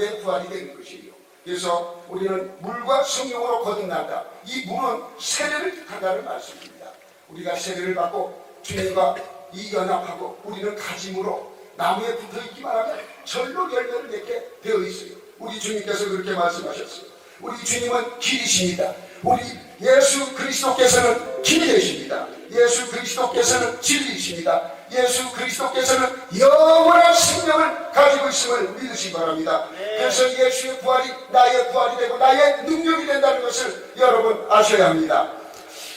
내 부활이 되는 것이에요. 그래서 우리는 물과 성령으로 거듭난다. 이 물은 세례를 뜻한다는 말씀입니다. 우리가 세례를 받고 주님과 이 연합하고 우리는 가짐으로 나무에 붙어 있기만 하면 절로 열매를 맺게 되어 있어요. 우리 주님께서 그렇게 말씀하셨어요. 우리 주님은 길이십니다. 우리 예수 그리스도께서는 길이 되십니다. 예수 그리스도께서는 진리이십니다. 예수 그리스도께서는 영원한 생명을 가지고 있음을 믿으시기 바랍니다. 그래서 예수의 부활이 나의 부활이 되고 나의 능력이 된다는 것을 여러분 아셔야 합니다.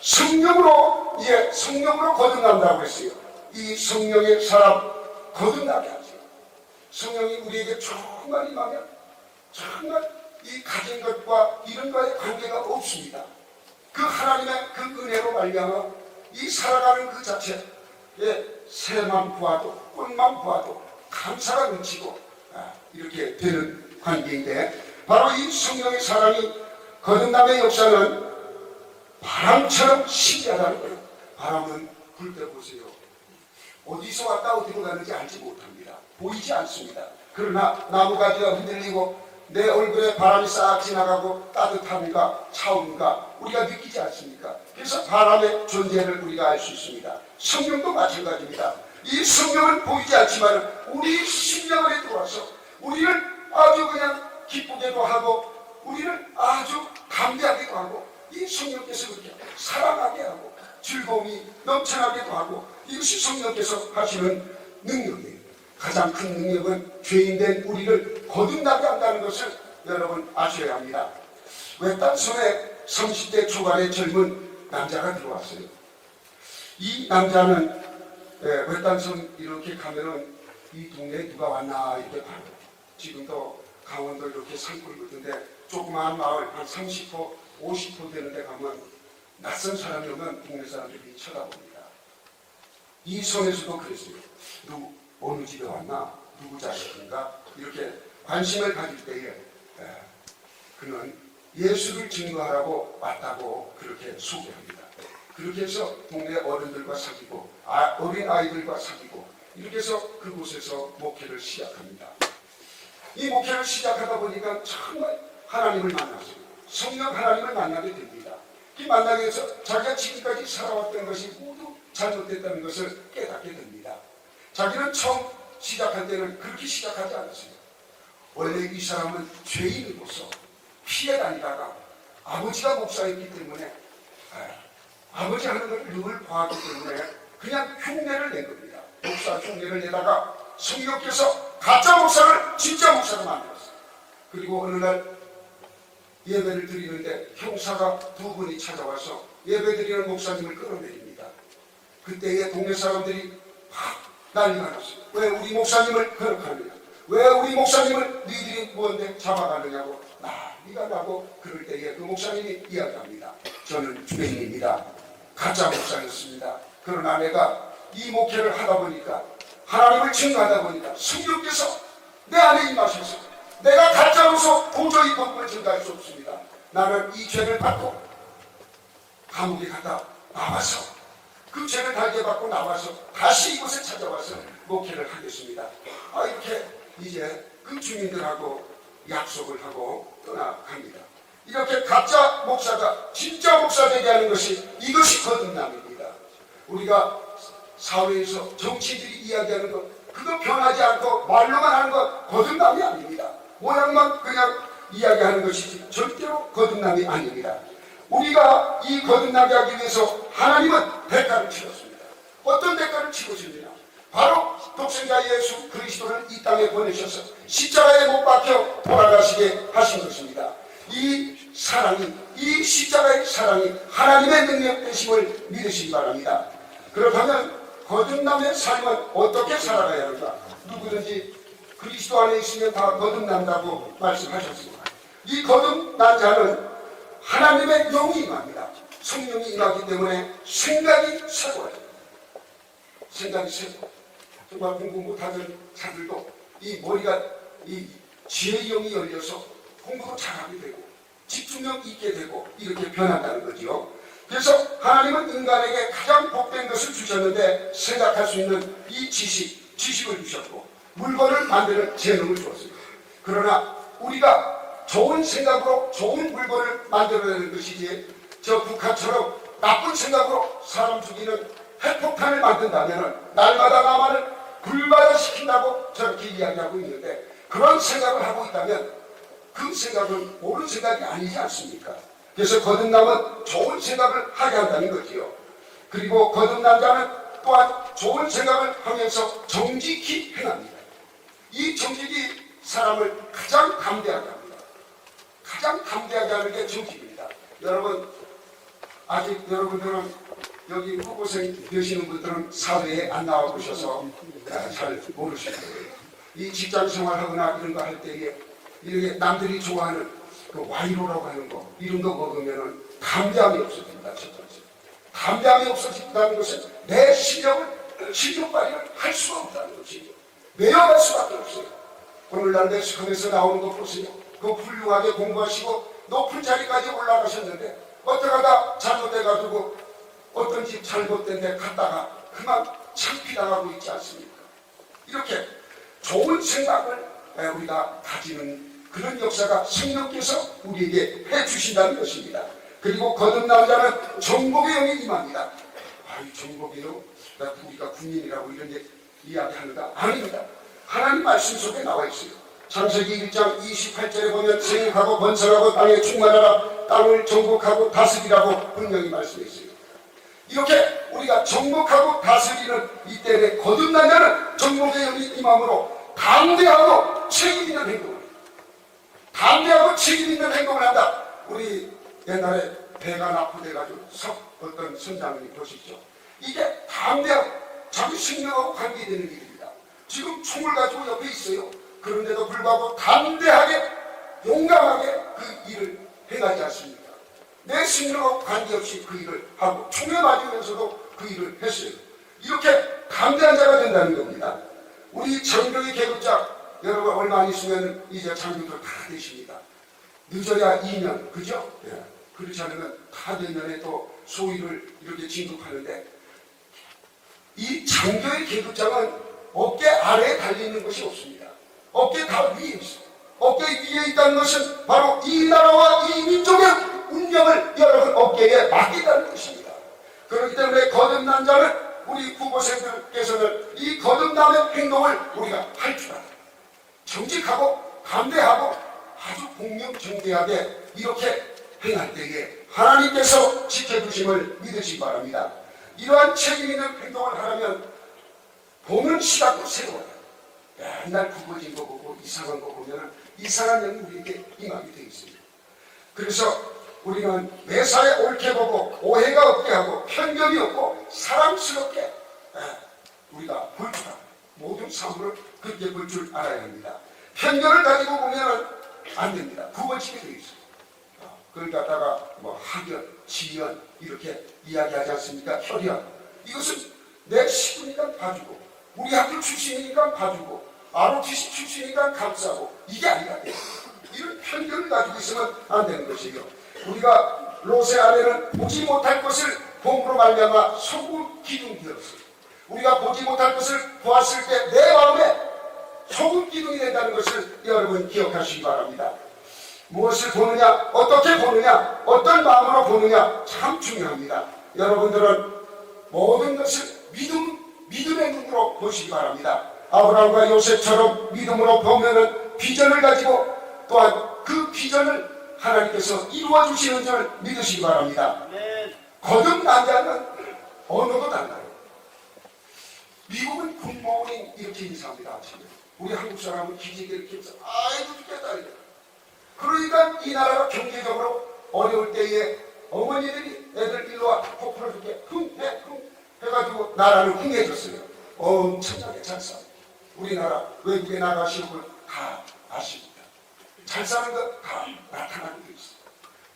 성령으로 예 성령으로 거듭난다고 했어요. 이 성령의 사람 거듭나게 하죠. 성령이 우리에게 정말 임하면 정말 이 가진 것과 이런과의 관계가 없습니다. 그 하나님의 그 은혜로 말미암아 이 살아가는 그 자체 예, 새만 보아도 꽃만 보아도 감사가 넘치고 아, 이렇게 되는 관계인데 바로 이 성령의 사랑이 거듭남의 역사는 바람처럼 신기하다는 거예요. 바람은 불때 보세요. 어디서 왔다 어디로 가는지 알지 못합니다. 보이지 않습니다. 그러나 나무가지가 흔들리고 내 얼굴에 바람이 싹 지나가고 따뜻함과 차움과 우리가 느끼지 않습니까? 그래서 바람의 존재를 우리가 알 수 있습니다. 성령도 마찬가지입니다. 이 성령은 보이지 않지만 우리 심령 안에 들어와서 우리를 아주 그냥 기쁘게도 하고 우리를 아주 감개하기도 하고 이 성령께서 그렇게 사랑하게 하고 즐거움이 넘쳐나기도 하고 이것이 성령께서 하시는 능력이에요. 가장 큰 능력은 죄인된 우리를 거듭나게 한다는 것을 여러분 아셔야 합니다. 외딴 섬에 30대 초반의 젊은 남자가 들어왔어요. 이 남자는 예, 외딴 섬 이렇게 가면은 이 동네에 누가 왔나 이렇게 봐요. 지금도 강원도 이렇게 산골 같은데 조그마한 마을 한 30호, 50호 되는 데 가면 낯선 사람이 오면 동네 사람들이 쳐다봅니다. 이 섬에서도 그랬어요. 누 어느 집에 왔나, 누구 자식인가 이렇게 관심을 가질 때에 에, 그는 예수를 증거하라고 왔다고 그렇게 소개합니다. 그렇게 해서 동네 어른들과 사귀고 아, 어린 아이들과 사귀고 이렇게 해서 그곳에서 목회를 시작합니다. 이 목회를 시작하다 보니까 정말 하나님을 만났어요. 성령 하나님을 만나게 됩니다. 이 만나게 해서 자기가 지금까지 살아왔던 것이 모두 잘못됐다는 것을 깨닫게 됩니다. 자기는 처음 시작할 때는 그렇게 시작하지 않았어요. 원래 이 사람은 죄인으로서 피해 다니다가 아버지가 목사였기 때문에 아, 버지 하는 걸 늘 봐왔기 때문에 그냥 흉내를 낸 겁니다. 목사 흉내를 내다가 성령께서 가짜 목사를 진짜 목사로 만들었어요. 그리고 어느 날 예배를 드리는데 형사가 두 분이 찾아와서 예배 드리는 목사님을 끌어내립니다. 그때의 동네 사람들이 막 난리가 났어요. 왜 우리 목사님을 거역하느냐? 왜 우리 목사님을 니들이 뭔데 잡아가느냐고 난리가 나고 그럴 때에 그 목사님이 이야기합니다. 저는 주인입니다. 가짜 목사였습니다. 그러나 내가 이 목회를 하다 보니까 하나님을 증거하다 보니까 성령께서 내 안에 임하셔서 내가 가짜로서 도저히 복음을 증거할 수 없습니다. 나는 이 죄를 받고 감옥에 갔다 나와서 그 죄를 달게 받고 나와서 다시 이곳에 찾아와서 목회를 하겠습니다. 아 이렇게 이제 그 주민들하고 약속을 하고 떠나갑니다. 이렇게 가짜 목사가 진짜 목사 되게 하는 것이 이것이 거듭남입니다. 우리가 사회에서 정치인들이 이야기하는 것 그거 변하지 않고 말로만 하는 것 거듭남이 아닙니다. 모양만 그냥 이야기하는 것이지 절대로 거듭남이 아닙니다. 우리가 이 거듭나게 하기 위해서 하나님은 대가를 치렀습니다. 어떤 대가를 치르셨느냐? 바로 독생자 예수 그리스도를 이 땅에 보내셔서 십자가에 못 박혀 돌아가시게 하신 것입니다. 이 사랑이, 이 십자가의 사랑이 하나님의 능력 되심을 믿으시기 바랍니다. 그렇다면 거듭남의 삶은 어떻게 살아가야 하는가? 누구든지 그리스도 안에 있으면 다 거듭난다고 말씀하셨습니다. 이 거듭난 자는 하나님의 영이 임합니다. 성령이 임하기 때문에 생각이 새로워요. 생각이 새로. 정말 공부 못하는 자들도 이 머리가 이 지혜의 영이 열려서 공부도 잘하게 되고 집중력 있게 되고 이렇게 변한다는 거죠. 그래서 하나님은 인간에게 가장 복된 것을 주셨는데 생각할 수 있는 이 지식, 지식을 주셨고 물건을 만드는 재능을 주었습니다. 그러나 우리가 좋은 생각으로 좋은 물건을 만들어내는 것이지 저 북한처럼 나쁜 생각으로 사람 죽이는 핵폭탄을 만든다면 날마다 남한을 불발시킨다고 저렇게 이야기하고 있는데 그런 생각을 하고 있다면 그 생각은 옳은 생각이 아니지 않습니까? 그래서 거듭남은 좋은 생각을 하게 한다는 거지요. 그리고 거듭난 자는 또한 좋은 생각을 하면서 정직히 행합니다. 이 정직이 사람을 가장 담대하게 합니다. 가장 담대하게 하는 게 정직입니다. 여러분, 아직 여러분들은 여기 후보생 되시는 분들은 사회에 안 나와 보셔서 잘 모르실 거예요. 이 직장 생활하거나 이런 거 할 때에 이렇게 남들이 좋아하는 그 와이로라고 하는 거거 먹으면은 담대함이 없어진다. 담대함이 없어진다는 것은 내 실력을 실력 발휘를 할 수가 없다는 것이죠. 매여갈 수밖에 없어요. 오늘날 매스컴에서 나오는 거 보세요. 그 훌륭하게 공부하시고 높은 자리까지 올라가셨는데 어떡하다 잘못돼가지고 어떤 집 잘못된 데 갔다가 그만 창피당하고 있지 않습니까? 이렇게 좋은 생각을 에, 우리가 가지는 그런 역사가 성령께서 우리에게 해주신다는 것입니다. 그리고 거듭난 자는 정복의 영이 임합니다. 영, 나 우리가 군인이라고 이런 게 이야기하는가? 아닙니다. 하나님 말씀 속에 나와 있어요. 창세기 1장 28절에 보면 생육하고 번성하고 땅에 충만하라 땅을 정복하고 다스리라고 분명히 말씀해 있어요. 이렇게 우리가 정복하고 다스리는 이때에 거듭난 자는 정복의 영이 임함으로 담대하고 책임 있는 행동을 담대하고 책임 있는 행동을 한다. 우리 옛날에 배가 납부돼가지고 석 어떤 선장님이 보시죠. 이게 담대하고 자기 생명하고 관계되는 일입니다. 지금 총을 가지고 옆에 있어요. 그런데도 불구하고 담대하게 용감하게 그 일을 행하지 않습니까? 내 생명하고 관계없이 그 일을 하고 총에 맞으면서도 그 일을 했어요. 이렇게 담대한 자가 된다는 겁니다. 우리 정경의 계급자 여러분 얼마 안 있으면 이제 장교들 다 되십니다. 늦어야 2년, 그죠? 예. 그렇지 않으면 다 내년에 또 소위를 이렇게 진급하는데 이 장교의 계급장은 어깨 아래에 달리는 것이 없습니다. 어깨 다 위에 있어요. 어깨 위에 있다는 것은 바로 이 나라와 이 민족의 운명을 여러분 어깨에 맡긴다는 것입니다. 그렇기 때문에 거듭난 자는 우리 후보생들께서는 이 거듭남의 행동을 우리가 할 줄 알아요. 정직하고 담대하고 아주 공명정대하게 이렇게 행할 때에 하나님께서 지켜주심을 믿으시기 바랍니다. 이러한 책임 있는 행동을 하려면 보는 시각도 새로워요. 맨날 굵어진 거 보고 이상한 거 보면 이상한 영이 우리에게 임하게 되어 있습니다. 그래서 우리는 매사에 옳게 보고 오해가 없게 하고 편견이 없고 사랑스럽게 예, 우리가 볼줄 알아요. 모든 사물을 그렇게 볼 줄 알아야 합니다. 편견을 가지고 보면 안 됩니다. 구원치게 되어 있어요. 어, 그걸 갖다가 뭐 학연, 지연 이렇게 이야기하지 않습니까? 혈연 이것은 내 식구니까 봐주고 우리 학교 출신이니까 봐주고 ROTC 출신이니까 감싸고 이게 아니라. 이런 편견을 가지고 있으면 안 되는 것이요. 우리가 로세 안에는 보지 못할 것을 봄으로 말미암아 소금 기둥 되었어요. 우리가 보지 못할 것을 보았을 때 내 마음에 소금 기둥이 된다는 것을 여러분 기억하시기 바랍니다. 무엇을 보느냐, 어떻게 보느냐, 어떤 마음으로 보느냐 참 중요합니다. 여러분들은 모든 것을 믿음, 믿음의 눈으로 보시기 바랍니다. 아브라함과 요셉처럼 믿음으로 보면은 비전을 가지고 또한 그 비전을 하나님께서 이루어 주시는 줄 믿으시기 바랍니다. 거듭난 자는 언어도 달라요. 미국은 굿모닝 이렇게 인사합니다. 아침에. 우리 한국 사람은 기지개 이렇게 해서 아이고 이래. 그러니까 이 나라가 경제적으로 어려울 때에 어머니들이 애들 일로 와 코프를 이렇게 흥해 흥 해가지고 나라를 흥해줬어요. 엄청나게 잘 사. 우리나라 외국에 나가시는 분다 아십니다. 잘 사는 거다 나타나고 있어요.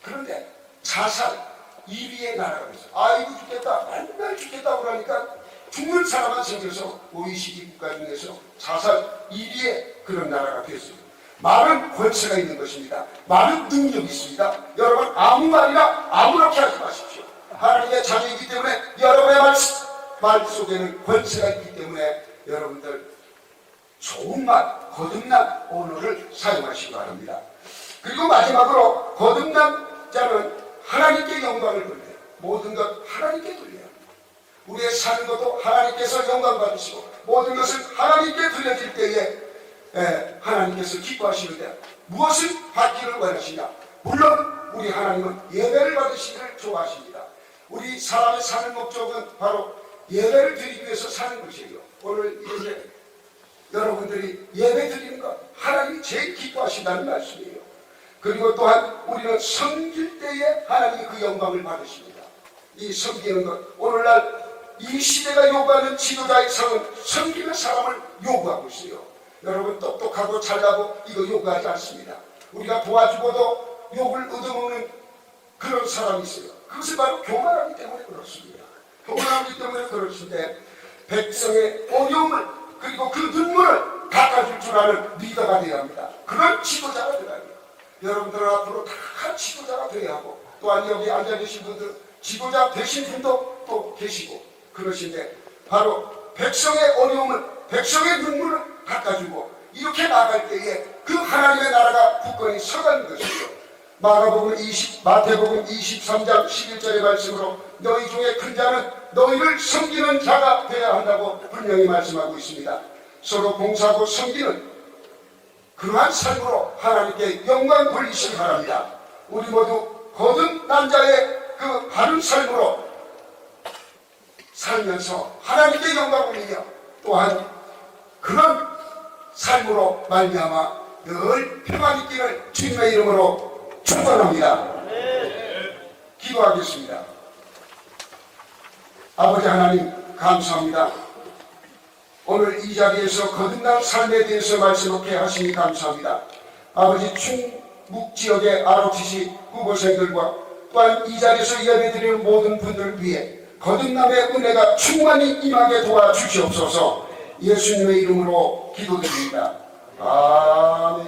그런데 자살 1위의 나라가 있어요. 아이고 죽겠다, 맨날 죽겠다 그러니까 죽는 사람만 생겨서 OECD 국가 중에서 자살 1위의 그런 나라가 됐어요. 많은 권세가 있는 것입니다. 많은 능력이 있습니다. 여러분 아무 말이나 아무렇게 하지 마십시오. 하나님의 자녀이기 때문에 여러분의 말, 말 속에는 권세가 있기 때문에 여러분들 말, 거듭난 언어를 사용하시기 바랍니다. 그리고 마지막으로 거듭난 자는 하나님께 영광을 돌려요. 모든 것 하나님께 돌려요. 우리의 사는 것도 하나님께서 영광 받으시고 모든 것을 하나님께 돌려질 때에 에, 하나님께서 기뻐하시는데 무엇을 받기를 원하시냐? 물론 우리 하나님은 예배를 받으시기를 좋아하십니다. 우리 사람의 사는 목적은 바로 예배를 드리기 위해서 사는 것이에요. 오늘 이제 여러분들이 예배 드리는 것 하나님이 제일 기뻐하신다는 말씀이에요. 그리고 또한 우리는 섬길 때에 하나님이 그 영광을 받으십니다. 이 섬기는 것 오늘날 이 시대가 요구하는 지도자의 상은 섬기는 사람을 요구하고 있어요. 여러분 똑똑하고 잘나고 이거 요구하지 않습니다. 우리가 도와주고도 욕을 얻어먹는 그런 사람이 있어요. 그것은 바로 교만하기 때문에 그렇습니다. 교만하기 때문에 그렇습니다. 백성의 어려움을 그리고 그 눈물을 닦아줄 줄 아는 리더가 되어야 합니다. 그런 지도자가 되어야 합니다. 여러분들 앞으로 다 지도자가 되어야 하고 또한 여기 앉아 계신 분들 지도자 되신 분도 또 계시고 그러신데 바로 백성의 어려움을 백성의 눈물을 닦아주고 이렇게 나갈 때에 그 하나님의 나라가 굳건히 서가는 것이죠. 마가복음 20, 마태복음 23장 11절의 말씀으로 너희 중에 큰 자는 너희를 섬기는 자가 되어야 한다고 분명히 말씀하고 있습니다. 서로 봉사하고 섬기는 그러한 삶으로 하나님께 영광 돌리시기 바랍니다. 우리 모두 거듭 난 자의 그 바른 삶으로 살면서 하나님께 영광 올리며 또한 그런 삶으로 말미암아 늘 평안 있기를 주님의 이름으로 축원합니다. 기도하겠습니다. 아버지 하나님 감사합니다. 오늘 이 자리에서 거듭난 삶에 대해서 말씀하게 하시니 감사합니다. 아버지 충북 지역의 ROTC 후보생들과 또한 이 자리에서 예배드리는 모든 분들을 위해 거듭남의 은혜가 충만히 임하게 도와주시옵소서 예수님의 이름으로 기도드립니다. 아멘.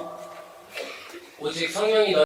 오직 성령이 너